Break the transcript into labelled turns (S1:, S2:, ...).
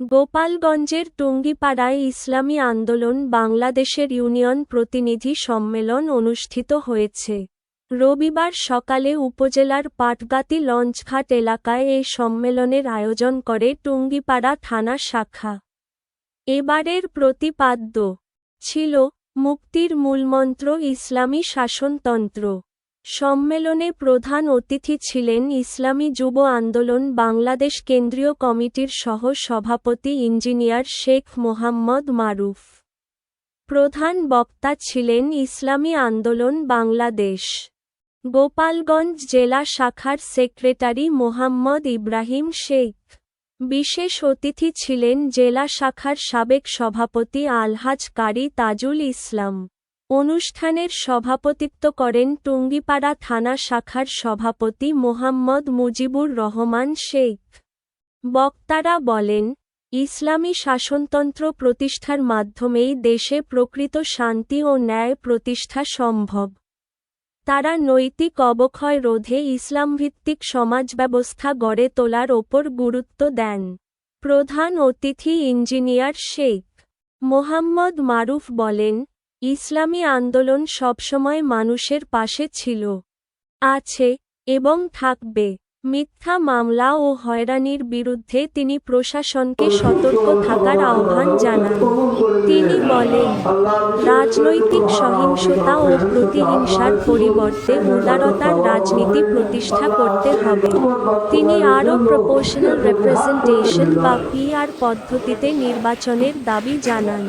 S1: গোপালগঞ্জের টুঙ্গিপাড়ায় ইসলামী আন্দোলন বাংলাদেশের ইউনিয়ন প্রতিনিধি সম্মেলন অনুষ্ঠিত হয়েছে। রবিবার সকালে উপজেলার পাটগাতি লঞ্চঘাট এলাকায় এই সম্মেলনের আয়োজন করে টুঙ্গিপাড়া থানা শাখা। এবারের প্রতিপাদ্য ছিল, মুক্তির মূলমন্ত্র ইসলামী শাসনতন্ত্র। সম্মেলনে প্রধান অতিথি ছিলেন ইসলামী যুব আন্দোলন বাংলাদেশ কেন্দ্রীয় কমিটির সহ সভাপতি ইঞ্জিনিয়ার শেখ মোহাম্মদ মারুফ। প্রধান বক্তা ছিলেন ইসলামী আন্দোলন বাংলাদেশ। গোপালগঞ্জ জেলা শাখার সেক্রেটারি মোহাম্মদ ইব্রাহিম শেখ। বিশেষ অতিথি ছিলেন জেলা শাখার সাবেক সভাপতি আলহাজ কারি তাজুল ইসলাম। অনুষ্ঠানের সভাপতিত্ব করেন টুঙ্গিপাড়া থানা শাখার সভাপতি মোহাম্মদ মুজিবুর রহমান শেখ। বক্তারা বলেন, ইসলামী শাসনতন্ত্র প্রতিষ্ঠার মাধ্যমেই দেশে প্রকৃত শান্তি ও ন্যায় প্রতিষ্ঠা সম্ভব। তারা নৈতিক অবক্ষয় রোধে ইসলামভিত্তিক সমাজব্যবস্থা গড়ে তোলার ওপর গুরুত্ব দেন। প্রধান অতিথি ইঞ্জিনিয়ার শেখ মোহাম্মদ মারুফ বলেন ইসলামী আন্দোলন সবসময় মানুষের পাশে ছিল। আছে এবং থাকবে। মিথ্যা মামলা ও হয়রানির বিরুদ্ধে তিনি প্রশাসনকে সতর্ক থাকার আহ্বান জানান। তিনি বলেন, রাজনৈতিক সহিংসতা ও প্রতিহিংসার পরিবর্তে উদারতার রাজনীতি প্রতিষ্ঠা করতে হবে। তিনি আরও প্রপোর্শনাল রিপ্রেজেন্টেশন বা পিআর পদ্ধতিতে নির্বাচনের দাবি জানান।